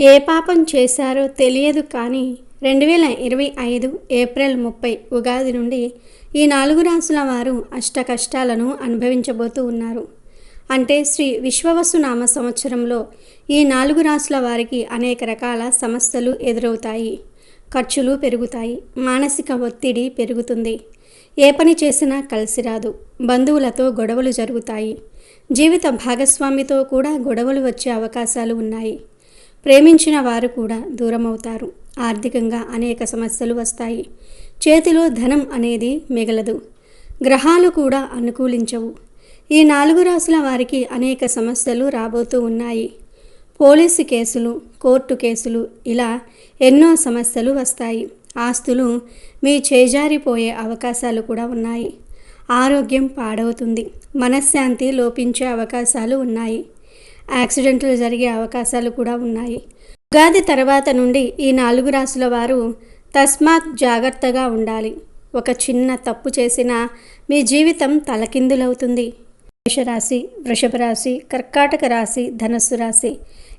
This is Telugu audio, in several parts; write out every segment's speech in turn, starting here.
ఏ పాపం చేశారో తెలియదు కానీ రెండు వేల ఇరవై ఐదు ఏప్రిల్ ముప్పై ఉగాది నుండి ఈ నాలుగు రాసుల వారు అష్ట కష్టాలను అనుభవించబోతూ ఉన్నారు. అంటే శ్రీ విశ్వవసునామ సంవత్సరంలో ఈ నాలుగు రాసుల వారికి అనేక రకాల సమస్యలు ఎదురవుతాయి. ఖర్చులు పెరుగుతాయి. మానసిక ఒత్తిడి పెరుగుతుంది. ఏ పని చేసినా కలిసి రాదు. బంధువులతో గొడవలు జరుగుతాయి. జీవిత భాగస్వామితో కూడా గొడవలు వచ్చే అవకాశాలు ఉన్నాయి. ప్రేమించిన వారు కూడా దూరమవుతారు. ఆర్థికంగా అనేక సమస్యలు వస్తాయి. చేతిలో ధనం అనేది మిగలదు. గ్రహాలు కూడా అనుకూలించవు. ఈ నాలుగు రాసుల వారికి అనేక సమస్యలు రాబోతూ ఉన్నాయి. పోలీసు కేసులు కోర్టు కేసులు ఇలా ఎన్నో సమస్యలు వస్తాయి. ఆస్తులు మీ చేజారిపోయే అవకాశాలు కూడా ఉన్నాయి. ఆరోగ్యం పాడవుతుంది. మనశ్శాంతి లోపించే అవకాశాలు ఉన్నాయి. యాక్సిడెంట్లు జరిగే అవకాశాలు కూడా ఉన్నాయి. ఉగాది తర్వాత నుండి ఈ నాలుగు రాసుల వారు తస్మాత్ జాగ్రత్తగా ఉండాలి. ఒక చిన్న తప్పు చేసినా మీ జీవితం తలకిందులవుతుంది. మేషరాశి వృషభ రాశి కర్కాటక రాశి ధనస్సు రాశి.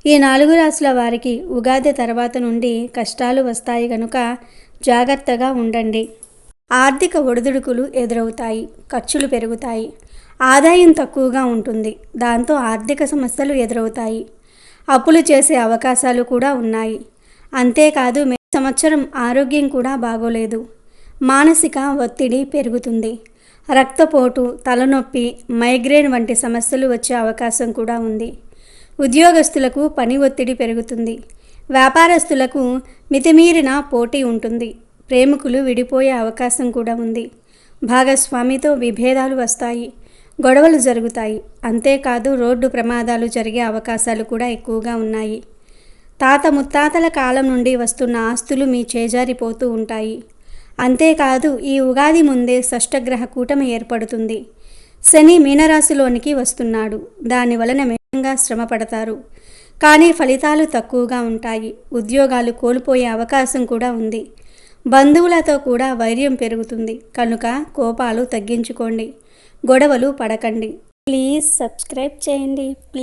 ఈ నాలుగు రాశుల వారికి ఉగాది తర్వాత నుండి కష్టాలు వస్తాయి కనుక జాగ్రత్తగా ఉండండి. ఆర్థిక ఒడిదుడుకులు ఎదురవుతాయి ఖర్చులు పెరుగుతాయి ఆదాయం తక్కువగా ఉంటుంది దాంతో ఆర్థిక సమస్యలు ఎదురవుతాయి అప్పులు చేసే అవకాశాలు కూడా ఉన్నాయి. అంతేకాదు మే సంవత్సరం ఆరోగ్యం కూడా బాగోలేదు. మానసిక ఒత్తిడి పెరుగుతుంది. రక్తపోటు తలనొప్పి మైగ్రేన్ వంటి సమస్యలు వచ్చే అవకాశం కూడా ఉంది. ఉద్యోగస్తులకు పని ఒత్తిడి పెరుగుతుంది. వ్యాపారస్తులకు మితిమీరిన పోటీ ఉంటుంది. ప్రేమికులు విడిపోయే అవకాశం కూడా ఉంది. భాగస్వామితో విభేదాలు వస్తాయి. గొడవలు జరుగుతాయి. అంతేకాదు రోడ్డు ప్రమాదాలు జరిగే అవకాశాలు కూడా ఎక్కువగా ఉన్నాయి. తాత ముత్తాతల కాలం నుండి వస్తున్న ఆస్తులు మీ చేజారిపోతూ ఉంటాయి. అంతేకాదు ఈ ఉగాది ముందే షష్టగ్రహ కూటమి ఏర్పడుతుంది. శని మీనరాశిలోనికి వస్తున్నాడు. దాని వలన మేఘంగా శ్రమ పడతారు. కానీ ఫలితాలు తక్కువగా ఉంటాయి. ఉద్యోగాలు కోల్పోయే అవకాశం కూడా ఉంది. బంధువులతో కూడా వైర్యం పెరుగుతుంది. కనుక కోపాలు తగ్గించుకోండి. గొడవలు పడకండి. ప్లీజ్ సబ్స్క్రైబ్ చేయండి. ప్లీజ్.